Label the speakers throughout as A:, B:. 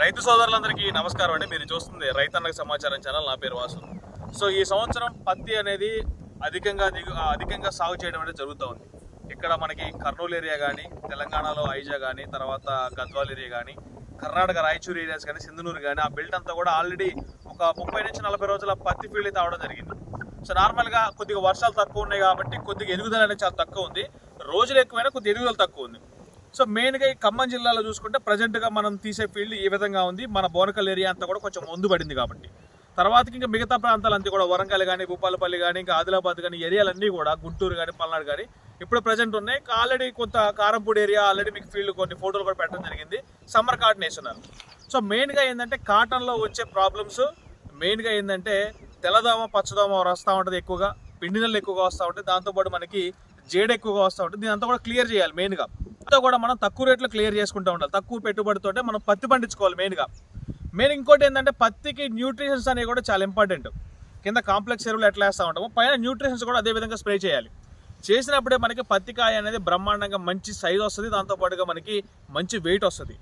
A: రైతు సోదరులందరికీ నమస్కారం అండి. మీరు చూస్తుంది రైతన్నకు సమాచారం ఛానల్. నా పేరు వాసు సో ఈ సంవత్సరం పత్తి అనేది అధికంగా దిగు అధికంగా సాగు చేయడం అనేది జరుగుతూ ఉంది. ఇక్కడ మనకి కర్నూలు ఏరియా కానీ తెలంగాణలో ఐజా కానీ తర్వాత గద్వాల్ ఏరియా కానీ కర్ణాటక రాయచూరు ఏరియాస్ కానీ సింధనూరు కానీ ఆ బెల్ట్ అంతా కూడా ఆల్రెడీ ఒక ముప్పై నుంచి నలభై రోజుల పత్తి ఫీల్డ్ అయితే అవడం జరిగింది. సో నార్మల్గా కొద్దిగా వర్షాలు తక్కువ ఉన్నాయి కాబట్టి కొద్దిగా ఎదుగుదల అనేది చాలా తక్కువ ఉంది. రోజులు ఎక్కువైనా కొద్దిగా ఎదుగుదల తక్కువ ఉంది. సో మెయిన్గా ఈ ఖమ్మం జిల్లాలో చూసుకుంటే ప్రజెంట్గా మనం తీసే ఫీల్డ్ ఈ విధంగా ఉంది. మన బోనకల్ ఏరియా అంతా కూడా కొంచెం ముందు పడింది కాబట్టి. తర్వాతకి ఇంకా మిగతా ప్రాంతాలంతా కూడా వరంగల్ కానీ భూపాలపల్లి కానీ ఇంకా ఆదిలాబాద్ కానీ ఏరియాలన్నీ కూడా గుంటూరు కానీ పల్నాడు కానీ ఇప్పుడు ప్రజెంట్ ఉన్నాయి. ఆల్రెడీ కొంత కారంపూడి ఏరియా ఆల్రెడీ మీకు ఫీల్డ్ కొన్ని ఫోటోలు కూడా పెట్టడం జరిగింది. సమ్మర్ కాటన్ వేస్తున్నారు సో మెయిన్గా ఏంటంటే కాటన్లో వచ్చే ప్రాబ్లమ్స్. మెయిన్గా ఏంటంటే తెల్లదోమ పచ్చదోమ వస్తూ ఉంటుంది ఎక్కువగా. పిండి నెలలు ఎక్కువగా వస్తూ ఉంటాయి దాంతోపాటు మనకి జేడ ఎక్కువగా వస్తూ ఉంటుంది దీని అంతా కూడా క్లియర్ చేయాలి మెయిన్గా అంతా కూడా మనం తక్కువ రేట్లో క్లియర్ చేసుకుంటూ ఉండాలి. తక్కువ పెట్టుబడితోటే మనం పత్తి పండించుకోవాలి మెయిన్గా మెయిన్ ఇంకోటి ఏంటంటే పత్తికి న్యూట్రిషన్స్ అనేవి కూడా చాలా ఇంపార్టెంట్ కింద కాంప్లెక్స్ ఎరువులు ఎట్లా వేస్తూ ఉంటామో పైన న్యూట్రిషన్స్ కూడా అదే విధంగా స్ప్రే చేయాలి. చేసినప్పుడే మనకి పత్తి కాయ అనేది బ్రహ్మాండంగా మంచి సైజ్ వస్తుంది. దాంతోపాటుగా మనకి మంచి వెయిట్ వస్తుంది.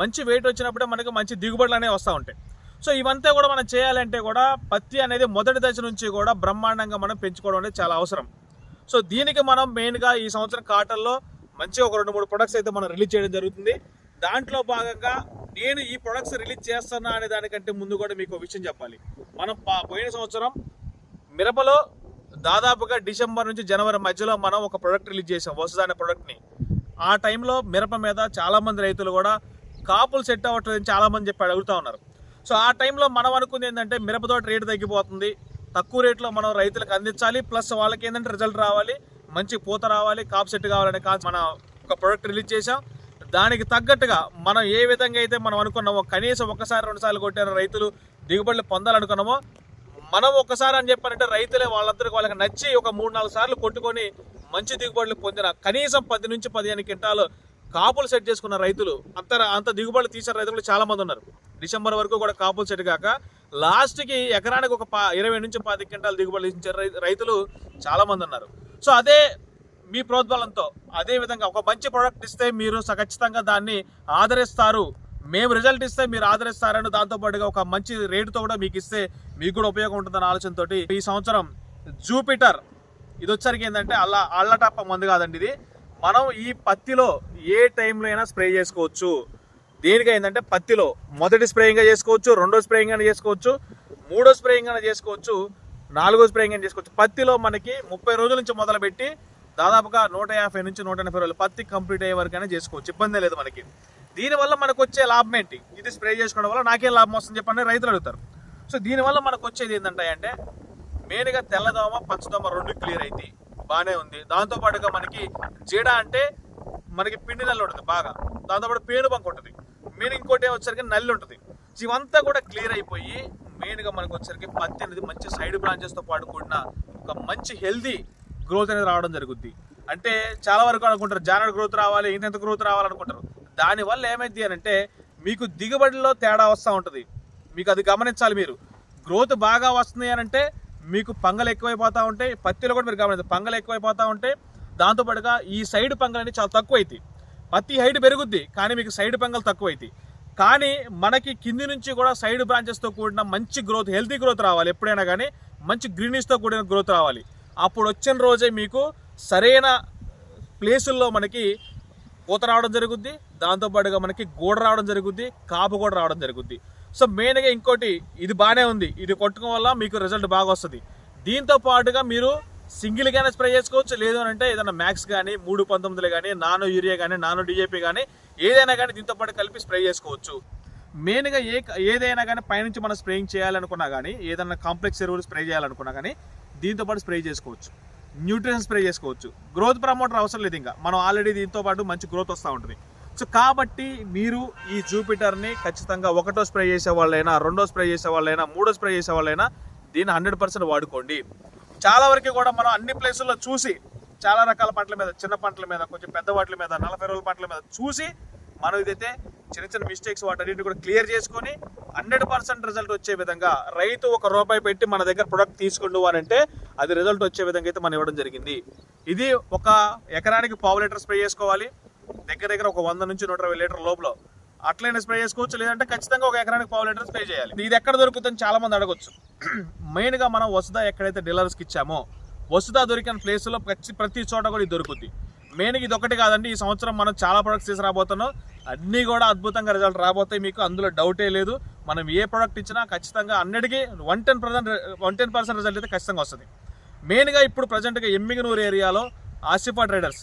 A: మంచి వెయిట్ వచ్చినప్పుడే మనకి మంచి దిగుబడులు అనేవి వస్తూ ఉంటాయి. సో ఇవంతా కూడా మనం చేయాలంటే కూడా పత్తి అనేది మొదటి దశ నుంచి కూడా బ్రహ్మాండంగా మనం పెంచుకోవడం అనేది చాలా అవసరం. సో దీనికి మనం మెయిన్గా ఈ సంవత్సరం కాటన్లో మంచిగా ఒక రెండు మూడు ప్రొడక్ట్స్ అయితే మనం రిలీజ్ చేయడం జరుగుతుంది. దాంట్లో భాగంగా నేను ఈ ప్రొడక్ట్స్ రిలీజ్ చేస్తున్నా అనే దానికంటే ముందు కూడా మీకు ఒక విషయం చెప్పాలి. మనం పా- పోయిన సంవత్సరం మిరపలో దాదాపుగా డిసెంబర్ నుంచి జనవరి మధ్యలో మనం ఒక ప్రొడక్ట్ రిలీజ్ చేసాం వసుద అనే ప్రొడక్ట్ని ఆ టైంలో మిరప మీద చాలామంది రైతులు కూడా కాపులు సెట్ అవ్వట్లేదని చాలామంది చెప్పి అడుగుతూ ఉన్నారు. సో ఆ టైంలో మనం అనుకుంది ఏంటంటే మిరపతోటి రేటు తగ్గిపోతుంది. తక్కువ రేట్లో మనం రైతులకు అందించాలి. ప్లస్ వాళ్ళకి ఏంటంటే రిజల్ట్ రావాలి. మంచి పూత రావాలి. కాపు సెట్ కావాలనే కాదు మన ఒక ప్రొడక్ట్ రిలీజ్ చేసాం దానికి తగ్గట్టుగా మనం ఏ విధంగా అయితే మనం అనుకున్నామో కనీసం ఒకసారి రెండు సార్లు రైతులు దిగుబడులు పొందాలనుకున్నామో మనం ఒకసారి అని చెప్పారంటే రైతులే వాళ్ళందరికీ వాళ్ళకి నచ్చి ఒక మూడు నాలుగు సార్లు కొట్టుకొని మంచి దిగుబడులు పొందిన కనీసం పది నుంచి పదిహేను క్వింటాలు కాపులు సెట్ చేసుకున్న రైతులు అంత అంత దిగుబడులు తీసిన రైతులు చాలామంది ఉన్నారు. డిసెంబర్ వరకు కూడా కాపులు సెట్ కాక లాస్ట్కి ఎకరానికి ఒక పా ఇరవై నుంచి పది క్వింటాలు దిగుబడులు ఇచ్చే రైతులు చాలామంది ఉన్నారు. సో అదే మీ ప్రోద్బలంతో అదే విధంగా ఒక మంచి ప్రోడక్ట్ ఇస్తే మీరు ఖచ్చితంగా దాన్ని ఆదరిస్తారు. మేము రిజల్ట్ ఇస్తే మీరు ఆదరిస్తారని దాంతోపాటుగా ఒక మంచి రేటుతో కూడా మీకు ఇస్తే మీకు కూడా ఉపయోగం ఉంటుందన్న ఆలోచనతో ఈ సంవత్సరం జూపిటర్ ఇది వచ్చరికి ఏంటంటే అల్లా అల్లటప్ప మందు కాదండి ఇది. మనం ఈ పత్తిలో ఏ టైంలో అయినా స్ప్రే చేసుకోవచ్చు. దేనికి ఏంటంటే పత్తిలో మొదటి స్ప్రేయింగ్ చేసుకోవచ్చు రెండో స్ప్రేయింగ్ అయినా చేసుకోవచ్చు మూడో స్ప్రేయింగ్ అయినా చేసుకోవచ్చు నాలుగో స్ప్రేయింగ్ అయినా చేసుకోవచ్చు. పత్తిలో మనకి ముప్పై రోజుల నుంచి మొదలుపెట్టి దాదాపుగా నూట యాభై నుంచి నూట ఎనభై రోజులు పత్తి కంప్లీట్ అయ్యే వరకు అయినా చేసుకోవచ్చు. ఇబ్బంది లేదు మనకి. దీనివల్ల మనకు వచ్చే లాభం ఏంటి? ఇది స్ప్రే చేసుకోవడం వల్ల నాకేం లాభం వస్తుంది చెప్పండి రైతులు అడుగుతారు. సో దీనివల్ల మనకు వచ్చేది ఏంటంటే అంటే మెయిన్గా తెల్లదోమ పచ్చదోమ రెండు క్లియర్ అయితే బాగానే ఉంది. దాంతో పాటుగా మనకి జీడ అంటే మనకి పిండి నల్లు ఉంటుంది బాగా. దాంతోపాటు పేను బంక్ ఉంటుంది. మెయిన్ ఇంకోటి వచ్చరికి నల్లి ఉంటుంది. ఇవంతా కూడా క్లియర్ అయిపోయి మెయిన్గా మనకు వచ్చరికి పత్తి అనేది మంచి సైడ్ బ్రాంచెస్తో పాటు కూడిన ఒక మంచి హెల్దీ గ్రోత్ అనేది రావడం జరుగుద్ది. అంటే చాలా వరకు అనుకుంటారు జానర్ గ్రోత్ రావాలి ఇంత గ్రోత్ రావాలనుకుంటారు దానివల్ల ఏమైంది అని అంటే మీకు దిగుబడిలో తేడా వస్తూ ఉంటుంది. మీకు అది గమనించాలి మీరు. గ్రోత్ బాగా వస్తుంది అని అంటే మీకు పంగలు ఎక్కువైపోతూ ఉంటాయి. పత్తిలో కూడా మీరు గమనించాలి పంగలు ఎక్కువైపోతూ ఉంటాయి దాంతోపాటుగా ఈ సైడ్ పంగలు అనేది చాలా తక్కువ అవుతాయి ప్రతి హైట్ పెరుగుద్ది కానీ మీకు సైడ్ పెంగల్ తక్కువ కానీ మనకి కింది నుంచి కూడా సైడ్ బ్రాంచెస్తో కూడిన మంచి గ్రోత్ హెల్తీ గ్రోత్ రావాలి. ఎప్పుడైనా కానీ మంచి గ్రీనిష్తో కూడిన గ్రోత్ రావాలి. అప్పుడు వచ్చిన రోజే మీకు సరైన ప్లేసుల్లో మనకి పూత రావడం జరుగుద్ది. దాంతోపాటుగా మనకి గోడ రావడం జరుగుద్ది. కాపు కూడా రావడం జరుగుద్ది. సో మెయిన్గా ఇంకోటి ఇది బాగానే ఉంది. ఇది కొట్టడం వల్ల మీకు రిజల్ట్ బాగా వస్తుంది. దీంతో పాటుగా మీరు సింగిల్గానే స్ప్రే చేసుకోవచ్చు. లేదు అని అంటే ఏదైనా మ్యాక్స్ కానీ మూడు పంతొమ్మిదిలు కానీ నానో యూరియా కానీ నానో డిఏపి కానీ ఏదైనా కానీ దీంతో పాటు కలిపి స్ప్రే చేసుకోవచ్చు. మెయిన్గా ఏ ఏదైనా కానీ పైనుంచి మనం స్ప్రేయింగ్ చేయాలనుకున్నా కానీ ఏదైనా కాంప్లెక్స్ ఎరువులు స్ప్రే చేయాలనుకున్నా కానీ దీంతో పాటు స్ప్రే చేసుకోవచ్చు. న్యూట్రిషన్ స్ప్రే చేసుకోవచ్చు. గ్రోత్ ప్రమోటర్ అవసరం లేదు ఇంకా. మనం ఆల్రెడీ దీంతో పాటు మంచి గ్రోత్ వస్తూ ఉంటుంది. సో కాబట్టి మీరు ఈ జూపిటర్ని ఖచ్చితంగా ఒకటో స్ప్రే చేసే వాళ్ళైనా రెండో స్ప్రే చేసే వాళ్ళైనా మూడో స్ప్రే చేసే వాళ్ళైనా దీన్ని హండ్రెడ్ పర్సెంట్ వాడుకోండి. చాలా వరకు కూడా మనం అన్ని ప్లేసుల్లో చూసి చాలా రకాల పంటల మీద చిన్న పంటల మీద కొంచెం పెద్ద వాటి మీద నలభై రోజుల పంటల మీద చూసి మనం ఇదైతే చిన్న చిన్న మిస్టేక్స్ వాటన్నిటిని కూడా క్లియర్ చేసుకొని హండ్రెడ్ పర్సెంట్ రిజల్ట్ వచ్చే విధంగా రైతు ఒక రూపాయి పెట్టి మన దగ్గర ప్రొడక్ట్ తీసుకుండు అని అంటే అది రిజల్ట్ వచ్చే విధంగా అయితే మనం ఇవ్వడం జరిగింది. ఇది ఒక ఎకరానికి పావు లీటర్ స్ప్రే చేసుకోవాలి. దగ్గర దగ్గర ఒక వంద నుంచి నూట ఇరవై లీటర్ లోపల అట్లయినా స్ప్రే చేసుకోవచ్చు లేదంటే ఖచ్చితంగా ఒక ఎకరానికి పావు లీటర్ స్ప్రే చేయాలి. ఇది ఎక్కడ దొరుకుతుందని చాలా మంది అడగొచ్చు. మెయిన్గా మనం వసుదా ఎక్కడైతే డీలర్స్కి ఇచ్చామో వసుదా దొరికిన ప్లేస్లో ప్రతి ప్రతి చోట కూడా ఇది దొరుకుతుంది మెయిన్ ఇది ఒకటి కాదండి ఈ సంవత్సరం మనం చాలా ప్రొడక్ట్స్ తీసుకురాబోతున్నాం. అన్నీ కూడా అద్భుతంగా రిజల్ట్ రాబోతాయి మీకు అందులో డౌటే లేదు. మనం ఏ ప్రోడక్ట్ ఇచ్చినా ఖచ్చితంగా అన్నిటికీ one ten percent one ten percent result అయితే ఖచ్చితంగా వస్తుంది. మెయిన్గా ఇప్పుడు ప్రజెంట్గా ఎమ్మిగనూరు ఏరియాలో ఆసిఫా ట్రేడర్స్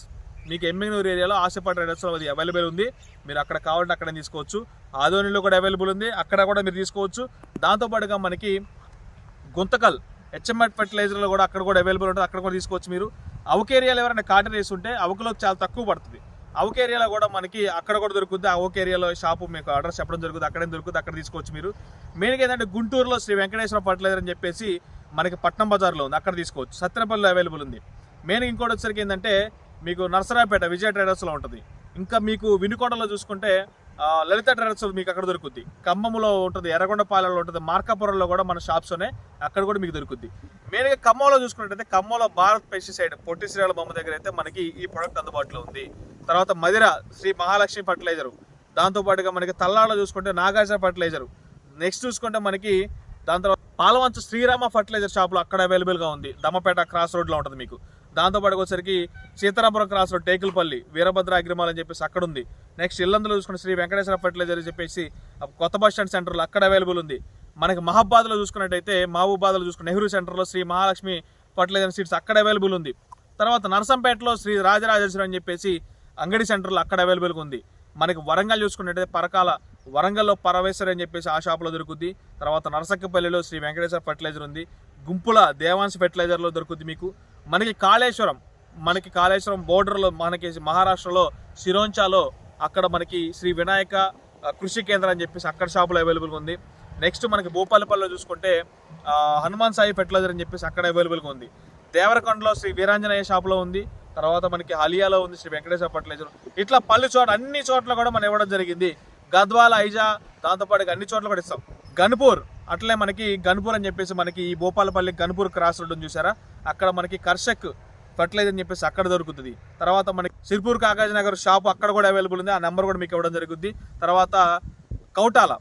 A: మీకు ఎమ్మిగనూరు ఏరియాలో ఆసిఫా ట్రేడర్స్లో అది అవైలబుల్ ఉంది. మీరు అక్కడ కావాలంటే అక్కడ తీసుకోవచ్చు. ఆదోనిలో కూడా అవైలబుల్ ఉంది. అక్కడ కూడా మీరు తీసుకోవచ్చు. దాంతోపాటుగా మనకి గుంతకల్ హెచ్ఎంఎట్ ఫెర్టిలైజర్లో కూడా అక్కడ కూడా అవైలబుల్ ఉంటుంది. అక్కడ కూడా తీసుకోవచ్చు మీరు. అవక ఏరియాలో ఎవరైనా కాటన్ వేస్తుంటే అవకలో చాలా తక్కువ పడుతుంది. అవక ఏరియాలో కూడా మనకి అక్కడ కూడా దొరుకుతుంది. ఆ అవక ఏరియాలో షాపు మీకు అడ్రస్ చెప్పడం జరుగుతుంది. అక్కడే దొరుకుతుంది. అక్కడ తీసుకోవచ్చు మీరు. మెయిన్గా ఏంటంటే గుంటూరులో శ్రీ వెంకటేశ్వర ఫర్టిలైజర్ అని చెప్పేసి మనకి పట్నం బజార్లో ఉంది. అక్కడ తీసుకోవచ్చు. సత్యనపల్లిలో అవైలబుల్ ఉంది. మెయిన్ ఇంకోటి వచ్చేసరికి ఏంటంటే మీకు నర్సరాపేట విజయ ట్రేడర్స్లో ఉంటుంది. ఇంకా మీకు వినుకొండలో చూసుకుంటే లలిత ట్రేడర్స్ మీకు అక్కడ దొరుకుద్ది. ఖమ్మంలో ఉంటుంది ఎర్రగొండపాలెంలో ఉంటుంది మార్కాపురంలో కూడా మన షాప్స్ ఉన్నాయి అక్కడ కూడా మీకు దొరుకుద్ది. మెయిన్గా ఖమ్మంలో చూసుకున్నట్టయితే ఖమ్మంలో భారత్ పెస్టిసైడ్ పొట్టి శ్రీరాల బొమ్మ దగ్గర అయితే మనకి ఈ ప్రొడక్ట్ అందుబాటులో ఉంది. తర్వాత మదిర శ్రీ మహాలక్ష్మి ఫర్టిలైజర్. దాంతోపాటుగా మనకి తల్లాడలో చూసుకుంటే నాగార్జున ఫర్టిలైజర్. నెక్స్ట్ చూసుకుంటే మనకి దాని తర్వాత పాలవంచ శ్రీరామ ఫర్టిలైజర్ షాప్లో అక్కడ అవైలబుల్గా ఉంది. దమ్మపేట క్రాస్ రోడ్లో ఉంటుంది మీకు. దాంతోపాటు వచ్చేసరికి Seetharapuram cross road Tekulapalli Veerabhadra agri mall అని చెప్పేసి అక్కడ ఉంది. నెక్స్ట్ ఇల్లందులో చూసుకుని శ్రీ వెంకటేశ్వర ఫర్టిలైజర్ అని చెప్పేసి కొత్త బస్ స్టాండ్ సెంటర్లో అక్కడ అవైలబుల్ ఉంది. మనకి మహాబాద్లో చూసుకున్నట్టయితే మహబూబాద్లో చూసుకున్న నెహ్రూ సెంటర్లో శ్రీ మహాలక్ష్మి ఫర్టిలైజర్ సీట్స్ అక్కడ అవైలబుల్ ఉంది. తర్వాత నరసంపేటలో శ్రీ రాజరాజేశ్వరి అని చెప్పేసి అంగడి సెంటర్లో అక్కడ అవైలబుల్గా ఉంది. మనకి వరంగల్ చూసుకున్నట్టయితే పరకాల వరంగల్లో పరమేశ్వరి అని చెప్పేసి ఆ షాప్లో దొరుకుద్ది. తర్వాత నరసక్కపల్లిలో శ్రీ వెంకటేశ్వర ఫర్టిలైజర్ ఉంది. గుంపుల దేవాంశ ఫెర్టిలైజర్లో దొరుకుద్ది మీకు. మనకి కాళేశ్వరం మనకి కాళేశ్వరం బోర్డర్లో మనకి మహారాష్ట్రలో సిరోంచాలో అక్కడ మనకి శ్రీ వినాయక కృషి కేంద్రం అని చెప్పేసి అక్కడ షాపులో అవైలబుల్గా ఉంది. నెక్స్ట్ మనకి భూపాలపల్లిలో చూసుకుంటే హనుమాన్ సాయి ఫెర్టిలైజర్ అని చెప్పేసి అక్కడ అవైలబుల్గా ఉంది. దేవరకొండలో శ్రీ వీరాంజనేయ షాపులో ఉంది. తర్వాత మనకి హలియాలో ఉంది శ్రీ వెంకటేశ్వర ఫర్టిలైజర్. ఇట్లా పలు చోట అన్ని చోట్ల కూడా మనం ఇవ్వడం జరిగింది. గద్వాల ఐజా దాంతోపాటు అన్ని చోట్ల కూడా ఇస్తాం. గన్పూర్ అట్లే మనకి గన్పూర్ అని చెప్పేసి మనకి ఈ భూపాలపల్లి గన్పూర్ క్రాస్ రోడ్ చూసారా? అక్కడ మనకి కర్షక్ ఫర్టిలైజర్ అని చెప్పేసి అక్కడ దొరుకుతుంది. తర్వాత మనకి సిర్పూర్ కాకాజ్ నగర్ షాప్ అక్కడ కూడా అవైలబుల్ ఉంది. ఆ నెంబర్ కూడా మీకు ఇవ్వడం జరుగుద్ది. తర్వాత కౌటాల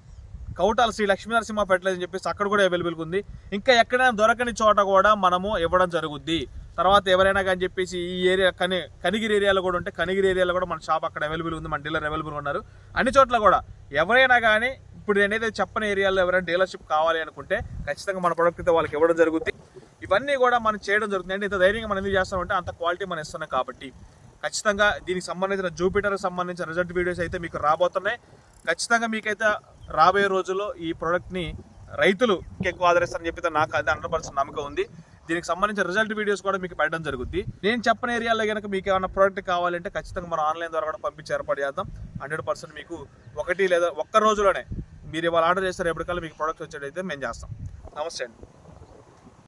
A: కౌటాల శ్రీ లక్ష్మీనరసింహ ఫెర్టిలైజర్ అని చెప్పేసి అక్కడ కూడా అవైలబుల్ ఉంది. ఇంకా ఎక్కడైనా దొరకని చోట కూడా మనము ఇవ్వడం జరుగుద్ది. తర్వాత ఎవరైనా కానీ చెప్పేసి ఈ ఏరియా కని కనిగిరి ఏరియాలో కూడా ఉంటే కనిగిరి ఏరియాలో కూడా మన షాప్ అక్కడ అవైలబుల్ ఉంది మన డీలర్ అవైలబుల్ ఉన్నారు. అన్ని చోట్ల కూడా ఎవరైనా కానీ ఇప్పుడు నేనైతే చెప్పని ఏరియాలో ఎవరైనా డీలర్షిప్ కావాలి అనుకుంటే ఖచ్చితంగా మన ప్రొడక్ట్ అయితే వాళ్ళకి ఇవ్వడం జరుగుతుంది ఇవన్నీ కూడా మనం చేయడం జరుగుతుంది. అంటే ఇంత ధైర్యంగా మనం ఎందుకు చేస్తామంటే అంత క్వాలిటీ మనం ఇస్తున్నాం కాబట్టి. ఖచ్చితంగా దీనికి సంబంధించిన జూపిటర్కి సంబంధించిన రిజల్ట్ వీడియోస్ అయితే మీకు రాబోతున్నాయి. ఖచ్చితంగా మీకైతే రాబోయే రోజుల్లో ఈ ప్రోడక్ట్ని రైతులు ఎక్కువ ఆదరిస్తారని చెప్పి నాకు అది హండ్రెడ్ పర్సెంట్ నమ్మకం ఉంది. దీనికి సంబంధించిన రిజల్ట్ వీడియోస్ కూడా మీకు పెట్టడం జరుగుద్ది. నేను చెప్పని ఏరియాలో కనుక మీకు ఏమైనా ప్రోడక్ట్ కావాలంటే ఖచ్చితంగా మనం ఆన్లైన్ ద్వారా కూడా పంపించి ఏర్పాటు చేద్దాం. హండ్రెడ్ పర్సెంట్ మీకు ఒకటి లేదా ఒక్క రోజులోనే మీరు ఇవాళ ఆర్డర్ చేస్తారు ఎప్పటికల్లా మీకు ప్రోడక్ట్ వచ్చేటైతే మేము చేస్తాం. నమస్తే అండి.